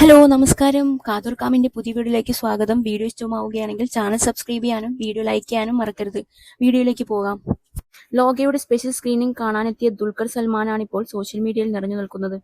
Hello നമസ്കാരം. കാതൂർക്കാമിന്റെ പുതിയ വീഡിയോയിലേക്ക് സ്വാഗതം. വീഡിയോ ഇഷ്ടമാവുകയാണെങ്കിൽ ചാനൽ സബ്സ്ക്രൈബ് ചെയ്യാനും വീഡിയോ ലൈക്ക് ചെയ്യാനും മറക്കരുത്. വീഡിയോയിലേക്ക് പോകാം. ലോകയുടെ സ്പെഷ്യൽ സ്ക്രീനിംഗ് കാണാനെത്തിയ ദുൽഖർ സൽമാനാണ് ഇപ്പോൾ സോഷ്യൽ മീഡിയയിൽ നിറഞ്ഞു നിൽക്കുന്നത്.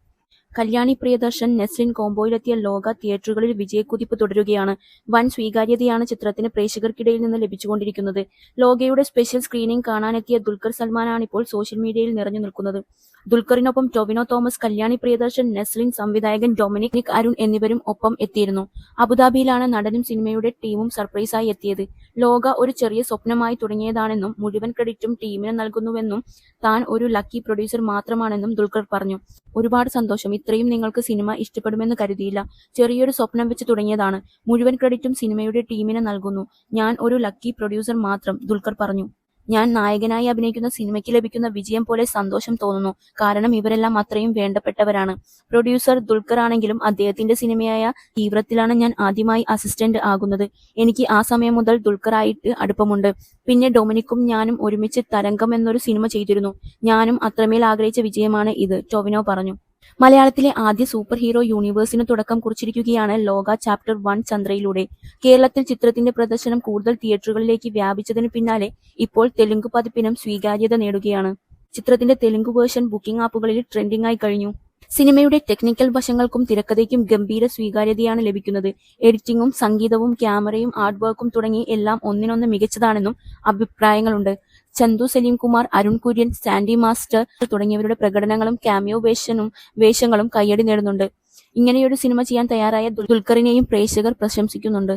കല്യാണി പ്രിയദർശൻ നെസ്ലിൻ കോംബോയിലെത്തിയ ലോക തിയേറ്ററുകളിൽ വിജയക്കുതിപ്പ് തുടരുകയാണ്. വൻ സ്വീകാര്യതയാണ് ചിത്രത്തിന് പ്രേക്ഷകർക്കിടയിൽ നിന്ന് ലഭിച്ചുകൊണ്ടിരിക്കുന്നത്. ലോകയുടെ സ്പെഷ്യൽ സ്ക്രീനിംഗ് കാണാനെത്തിയ ദുൽഖർ സൽമാനാണ് ഇപ്പോൾ സോഷ്യൽ മീഡിയയിൽ നിറഞ്ഞു നിൽക്കുന്നത്. ദുൽഖറിനൊപ്പം ടൊവിനോ തോമസ് കല്യാണി പ്രിയദർശൻ നെസ്ലിൻ സംവിധായകൻ ഡൊമിനിക് നിക് അരുൺ എന്നിവരും ഒപ്പം എത്തിയിരുന്നു. അബുദാബിയിലാണ് നടനും സിനിമയുടെ ടീമും സർപ്രൈസായി എത്തിയത്. ലോക ഒരു ചെറിയ സ്വപ്നമായി തുടങ്ങിയതാണെന്നും മുഴുവൻ ക്രെഡിറ്റും ടീമിന് നൽകുന്നുവെന്നും താൻ ഒരു ലക്കി പ്രൊഡ്യൂസർ മാത്രമാണെന്നും ദുൽഖർ പറഞ്ഞു. ഒരുപാട് സന്തോഷം. ഇത്രയും നിങ്ങൾക്ക് സിനിമ ഇഷ്ടപ്പെടുമെന്ന് കരുതിയില്ല. ചെറിയൊരു സ്വപ്നം വെച്ച് തുടങ്ങിയതാണ്. മുഴുവൻ ക്രെഡിറ്റും സിനിമയുടെ ടീമിന് നൽകുന്നു. ഞാൻ ഒരു ലക്കി പ്രൊഡ്യൂസർ മാത്രം ദുൽഖർ പറഞ്ഞു. ഞാൻ നായകനായി അഭിനയിക്കുന്ന സിനിമയ്ക്ക് ലഭിക്കുന്ന വിജയം പോലെ സന്തോഷം തോന്നുന്നു. കാരണം ഇവരെല്ലാം അത്രയും വേണ്ടപ്പെട്ടവരാണ്. പ്രൊഡ്യൂസർ ദുൽഖർ ആണെങ്കിലും അദ്ദേഹത്തിന്റെ സിനിമയായ തീവ്രത്തിലാണ് ഞാൻ ആദ്യമായി അസിസ്റ്റന്റ് ആകുന്നത്. എനിക്ക് ആ സമയം മുതൽ ദുൽഖർ ആയിട്ട് അടുപ്പമുണ്ട്. പിന്നെ ഡൊമിനിക്കും ഞാനും ഒരുമിച്ച് തരംഗം എന്നൊരു സിനിമ ചെയ്തിരുന്നു. ഞാനും അത്രമേൽ ആഗ്രഹിച്ച വിജയമാണ് ഇത് ടൊവിനോ പറഞ്ഞു. മലയാളത്തിലെ ആദ്യ സൂപ്പർ ഹീറോ യൂണിവേഴ്സിന് തുടക്കം കുറിച്ചിരിക്കുകയാണ് ലോക ചാപ്റ്റർ വൺ ചന്ദ്രയിലൂടെ. കേരളത്തിൽ ചിത്രത്തിന്റെ പ്രദർശനം കൂടുതൽ തിയേറ്ററുകളിലേക്ക് വ്യാപിച്ചതിന് പിന്നാലെ ഇപ്പോൾ തെലുങ്ക് പതിപ്പിനും സ്വീകാര്യത നേടുകയാണ്. ചിത്രത്തിന്റെ തെലുങ്ക് വേർഷൻ ബുക്കിംഗ് ആപ്പുകളിൽ ട്രെൻഡിംഗ് ആയി കഴിഞ്ഞു. സിനിമയുടെ ടെക്നിക്കൽ വശങ്ങൾക്കും തിരക്കഥയ്ക്കും ഗംഭീര സ്വീകാര്യതയാണ് ലഭിക്കുന്നത്. എഡിറ്റിംഗും സംഗീതവും ക്യാമറയും ആർട്ട് വർക്കും തുടങ്ങി എല്ലാം ഒന്നിനൊന്ന് മികച്ചതാണെന്നും അഭിപ്രായങ്ങളുണ്ട്. ചന്തു സലീം കുമാർ അരുൺ കുര്യൻ സാൻഡി മാസ്റ്റർ തുടങ്ങിയവരുടെ പ്രകടനങ്ങളും ക്യാമിയോ വേഷനും വേഷങ്ങളും കയ്യടി നേടുന്നുണ്ട്. ഇങ്ങനെയൊരു സിനിമ ചെയ്യാൻ തയ്യാറായ ദുൽഖറിനെയും പ്രേക്ഷകർ പ്രശംസിക്കുന്നുണ്ട്.